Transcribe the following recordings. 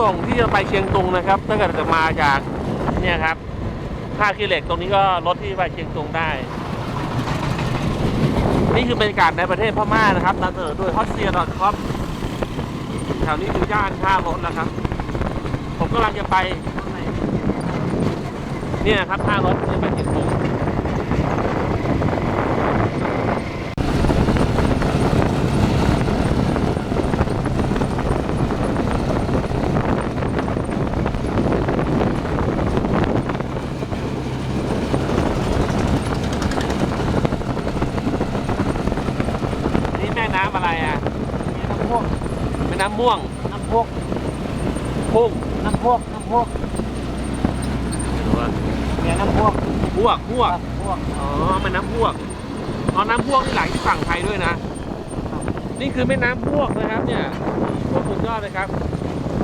ตรงที่จะไปเชียงตุงนะครับถ้าเกิดจะมาจากเนี่ยครับท่าขี้เหล็กตรงนี้ก็รถที่ไปเชียงตุงได้ นี่คือบรรยากาศในประเทศพม่านะครับนำเสนอโดย h o t s e a c o m แถวนี้คือย่านท่ารถนะครับ ผมกำลังจะไป เนี่ยครับท่ารถที่ไปเชียงตุง อะไรอะน้ำพวกแม่น้ำม่วง น้ำพวกพุ่งน้ำพวกน้ำพวกไม่รู้ว่าเนี่ยน้ำพวกพวกพวกพวกอ๋อแม่น้ำพวกอ๋อน้ำพวกนี่ไหลที่ฝั่งไทยด้วยนะ นี่คือแม่น้ำพวกนะครับ เนี่ยโคตรสุดยอดเลยครับ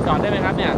จอดได้ไหมครับเนี่ย